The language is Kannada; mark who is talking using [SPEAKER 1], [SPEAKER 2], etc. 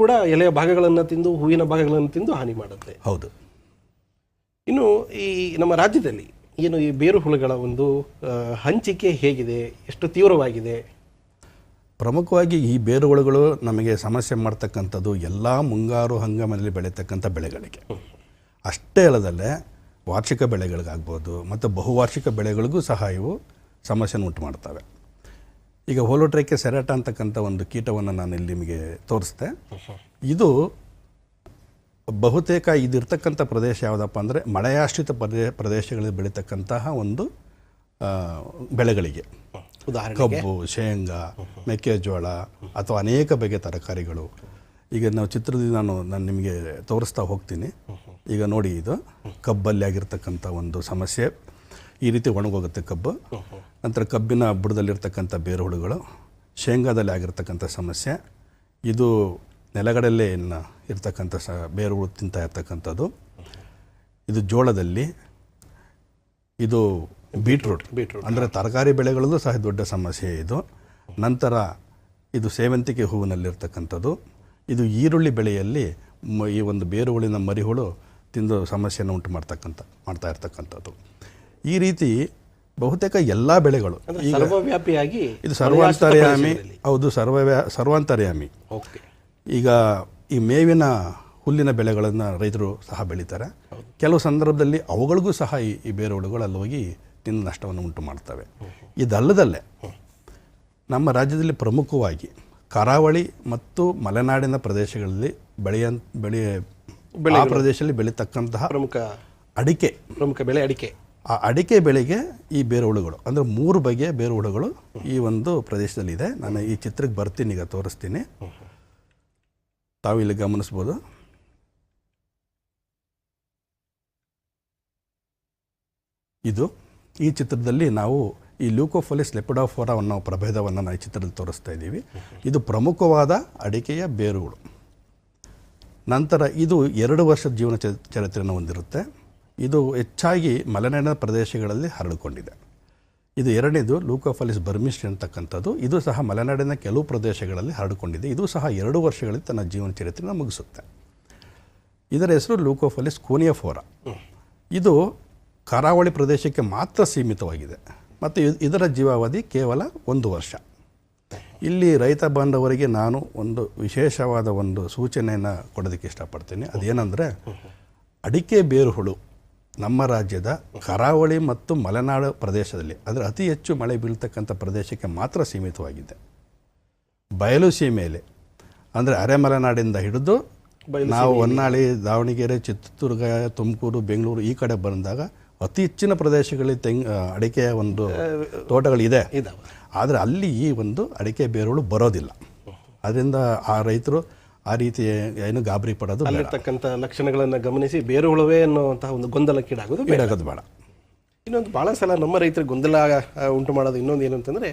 [SPEAKER 1] ಕೂಡ ಎಲೆಯ ಭಾಗಗಳನ್ನು ತಿಂದು ಹೂವಿನ ಭಾಗಗಳನ್ನು ತಿಂದು ಹಾನಿ ಮಾಡುತ್ತೆ.
[SPEAKER 2] ಹೌದು.
[SPEAKER 1] ಇನ್ನು ಈ ನಮ್ಮ ರಾಜ್ಯದಲ್ಲಿ ಏನು ಈ ಬೇರು ಹುಳುಗಳ ಒಂದು ಹಂಚಿಕೆ ಹೇಗಿದೆ ಎಷ್ಟು ತೀವ್ರವಾಗಿದೆ?
[SPEAKER 2] ಪ್ರಮುಖವಾಗಿ ಈ ಬೇರು ಹುಳುಗಳು ನಮಗೆ ಸಮಸ್ಯೆ ಮಾಡ್ತಕ್ಕಂಥದ್ದು ಎಲ್ಲ ಮುಂಗಾರು ಹಂಗಾಮಲ್ಲಿ ಬೆಳೀತಕ್ಕಂಥ ಬೆಳೆಗಳಿಗೆ. ಅಷ್ಟೇ ಅಲ್ಲದಲ್ಲೇ ವಾರ್ಷಿಕ ಬೆಳೆಗಳಿಗಾಗ್ಬೋದು ಮತ್ತು ಬಹುವಾರ್ಷಿಕ ಬೆಳೆಗಳಿಗೂ ಸಹ ಇವು ಸಮಸ್ಯೆಯನ್ನು ಉಂಟು ಮಾಡ್ತವೆ. ಈಗ ಹೋಲೋಟ್ರೈಕೆ ಸೆರಾಟ ಅಂತಕ್ಕಂಥ ಒಂದು ಕೀಟವನ್ನು ನಾನು ಇಲ್ಲಿ ನಿಮಗೆ ತೋರಿಸ್ದೆ ಇದು ಬಹುತೇಕ ಇದಿರ್ತಕ್ಕಂಥ ಪ್ರದೇಶ ಯಾವುದಪ್ಪ ಅಂದರೆ ಮಳೆಯಾಶ್ರಿತ ಪ್ರದೇ ಪ್ರದೇಶಗಳಲ್ಲಿ ಬೆಳೀತಕ್ಕಂತಹ ಒಂದು ಬೆಳೆಗಳಿಗೆ.
[SPEAKER 1] ಉದಾಹರಣೆ
[SPEAKER 2] ಕಬ್ಬು ಶೇಂಗಾ ಮೆಕ್ಕೆಜೋಳ ಅಥವಾ ಅನೇಕ ಬಗೆಯ ತರಕಾರಿಗಳು. ಈಗ ನಾವು ಚಿತ್ರದಿಂದ ನಾನು ನಾನು ನಿಮಗೆ ತೋರಿಸ್ತಾ ಹೋಗ್ತೀನಿ. ಈಗ ನೋಡಿ ಇದು ಕಬ್ಬಲ್ಲಿ ಆಗಿರ್ತಕ್ಕಂಥ ಒಂದು ಸಮಸ್ಯೆ. ಈ ರೀತಿ ಒಣಗೋಗುತ್ತೆ ಕಬ್ಬು. ನಂತರ ಕಬ್ಬಿನ ಬುಡದಲ್ಲಿರ್ತಕ್ಕಂಥ ಬೇರುಹುಳುಗಳು ಶೇಂಗಾದಲ್ಲಿ ಆಗಿರ್ತಕ್ಕಂಥ ಸಮಸ್ಯೆ. ಇದು ನೆಲಗಡಲ್ಲೇ ಇರ್ತಕ್ಕಂಥ ಸ ಬೇರುಗಳು ತಿಂತಾ ಇರ್ತಕ್ಕಂಥದ್ದು. ಇದು ಜೋಳದಲ್ಲಿ ಇದು ಬೀಟ್ರೂಟ್.
[SPEAKER 1] ಬೀಟ್ರೂಟ್.
[SPEAKER 2] ಅಂದರೆ ತರಕಾರಿ ಬೆಳೆಗಳಲ್ಲೂ ಸಹ ದೊಡ್ಡ ಸಮಸ್ಯೆ ಇದು. ನಂತರ ಇದು ಸೇವಂತಿಗೆ ಹೂವಿನಲ್ಲಿರ್ತಕ್ಕಂಥದ್ದು. ಇದು ಈರುಳ್ಳಿ ಬೆಳೆಯಲ್ಲಿ ಈ ಒಂದು ಬೇರುಹುಳಿನ ಮರಿಹುಳು ತಿಂದು ಸಮಸ್ಯೆಯನ್ನು ಉಂಟು ಮಾಡ್ತಕ್ಕಂಥ ಮಾಡ್ತಾ ಇರ್ತಕ್ಕಂಥದ್ದು. ಈ ರೀತಿ ಬಹುತೇಕ ಎಲ್ಲ ಬೆಳೆಗಳು
[SPEAKER 1] ಸರ್ವವ್ಯಾಪಿಯಾಗಿ
[SPEAKER 2] ಇದು ಸರ್ವಾಂತರ್ಯಾಮಿ ಹೌದು ಸರ್ವ ಸರ್ವಾಂತರ್ಯಾಮಿ.
[SPEAKER 1] ಓಕೆ.
[SPEAKER 2] ಈಗ ಈ ಮೇವಿನ ಹುಲ್ಲಿನ ಬೆಳೆಗಳನ್ನು ರೈತರು ಸಹ ಬೆಳೀತಾರೆ. ಕೆಲವು ಸಂದರ್ಭದಲ್ಲಿ ಅವುಗಳಿಗೂ ಸಹ ಈ ಬೇರೆ ಬೇರುಹುಳುಗಳು ಅಲ್ಲಿ ಹೋಗಿ ತಿಂದು ನಷ್ಟವನ್ನು ಉಂಟು ಮಾಡ್ತವೆ. ಇದಲ್ಲದಲ್ಲೇ ನಮ್ಮ ರಾಜ್ಯದಲ್ಲಿ ಪ್ರಮುಖವಾಗಿ ಕರಾವಳಿ ಮತ್ತು ಮಲೆನಾಡಿನ ಪ್ರದೇಶಗಳಲ್ಲಿ ಬೆಳೆಯ ಬೆಳೆ ಆ ಪ್ರದೇಶದಲ್ಲಿ ಬೆಳೀತಕ್ಕಂತಹ
[SPEAKER 1] ಪ್ರಮುಖ
[SPEAKER 2] ಅಡಿಕೆ.
[SPEAKER 1] ಪ್ರಮುಖ ಬೆಳೆ ಅಡಿಕೆ.
[SPEAKER 2] ಆ ಅಡಿಕೆ ಬೆಳೆಗೆ ಈ ಬೇರುಹುಳುಗಳು ಅಂದರೆ ಮೂರು ಬಗೆಯ ಬೇರುಹುಳುಗಳು ಈ ಒಂದು ಪ್ರದೇಶದಲ್ಲಿದೆ. ನಾನು ಈ ಚಿತ್ರಕ್ಕೆ ಬರ್ತೀನಿ, ಈಗ ತೋರಿಸ್ತೀನಿ. ತಾವು ಇಲ್ಲಿ ಗಮನಿಸ್ಬೋದು. ಇದು ಈ ಚಿತ್ರದಲ್ಲಿ ನಾವು ಈ ಲ್ಯೂಕೋಫೊಲಿಸ್ ಲೆಪಿಡಾಫೋರಾ ಅನ್ನೋ ಪ್ರಭೇದವನ್ನು ನಾವು ಈ ಚಿತ್ರದಲ್ಲಿ ತೋರಿಸ್ತಾ ಇದ್ದೀವಿ. ಇದು ಪ್ರಮುಖವಾದ ಅಡಿಕೆಯ ಬೇರುಗಳು. ನಂತರ ಇದು ಎರಡು ವರ್ಷದ ಜೀವನ ಚರಿತ್ರೆಯನ್ನು ಹೊಂದಿರುತ್ತೆ. ಇದು ಹೆಚ್ಚಾಗಿ ಮಲೆನಾಡಿನ ಪ್ರದೇಶಗಳಲ್ಲಿ ಹರಡಿಕೊಂಡಿದೆ. ಇದು ಎರಡನೇದು ಲೂಕೋಫಲಿಸ್ ಬರ್ಮಿಸ್ಟ್ ಅಂತಕ್ಕಂಥದ್ದು. ಇದು ಸಹ ಮಲೆನಾಡಿನ ಕೆಲವು ಪ್ರದೇಶಗಳಲ್ಲಿ ಹರಡಿಕೊಂಡಿದೆ. ಇದು ಸಹ ಎರಡು ವರ್ಷಗಳಲ್ಲಿ ತನ್ನ ಜೀವನ ಚರಿತ್ರೆಯನ್ನು ಮುಗಿಸುತ್ತೆ. ಇದರ ಹೆಸರು ಲೂಕೋಫಲಿಸ್ ಕೋನಿಯಫೋರಾ ಇದು ಕರಾವಳಿ ಪ್ರದೇಶಕ್ಕೆ ಮಾತ್ರ ಸೀಮಿತವಾಗಿದೆ. ಮತ್ತು ಇದರ ಜೀವಾವಧಿ ಕೇವಲ ಒಂದು ವರ್ಷ. ಇಲ್ಲಿ ರೈತ ಬಾಂಧವರಿಗೆ ನಾನು ಒಂದು ವಿಶೇಷವಾದ ಒಂದು ಸೂಚನೆಯನ್ನು ಕೊಡೋದಕ್ಕೆ ಇಷ್ಟಪಡ್ತೀನಿ. ಅದೇನೆಂದರೆ, ಅಡಿಕೆ ಬೇರುಹುಳು ನಮ್ಮ ರಾಜ್ಯದ ಕರಾವಳಿ ಮತ್ತು ಮಲೆನಾಡು ಪ್ರದೇಶದಲ್ಲಿ ಅಂದರೆ ಅತಿ ಹೆಚ್ಚು ಮಳೆ ಬೀಳ್ತಕ್ಕಂಥ ಪ್ರದೇಶಕ್ಕೆ ಮಾತ್ರ ಸೀಮಿತವಾಗಿದೆ. ಬಯಲು ಸೀಮೆಯಲ್ಲಿ ಅಂದರೆ ಅರೆಮಲೆನಾಡಿಂದ ಹಿಡಿದು ನಾವು ಹೊನ್ನಾಳಿ ದಾವಣಗೆರೆ ಚಿತ್ರದುರ್ಗ ತುಮಕೂರು ಬೆಂಗಳೂರು ಈ ಕಡೆ ಬಂದಾಗ ಅತಿ ಹೆಚ್ಚಿನ ಪ್ರದೇಶಗಳಲ್ಲಿ ತೆಂಗ್ ಅಡಿಕೆಯ ಒಂದು ತೋಟಗಳಿದೆ. ಆದರೆ ಅಲ್ಲಿ ಈ ಒಂದು ಅಡಿಕೆ ಬೇರುಗಳು ಬರೋದಿಲ್ಲ. ಅದರಿಂದ ಆ ರೈತರು ಆ ರೀತಿ ಏನು ಗಾಬರಿ ಪಡೋದು
[SPEAKER 1] ಅಲ್ಲಿರ್ತಕ್ಕಂಥ ಲಕ್ಷಣಗಳನ್ನು ಗಮನಿಸಿ ಬೇರು ಹುಳುವೇ ಅನ್ನುವಂತಹ ಒಂದು ಗೊಂದಲಕ್ಕೀಡಾಗೋದು ಬೇಡ.
[SPEAKER 2] ಇಡಾಗೋದು ಬೇಡ.
[SPEAKER 1] ಇನ್ನೊಂದು ಭಾಳ ಸಲ ನಮ್ಮ ರೈತರಿಗೆ ಗೊಂದಲ ಉಂಟು ಮಾಡೋದು ಇನ್ನೊಂದು ಏನು ಅಂತಂದರೆ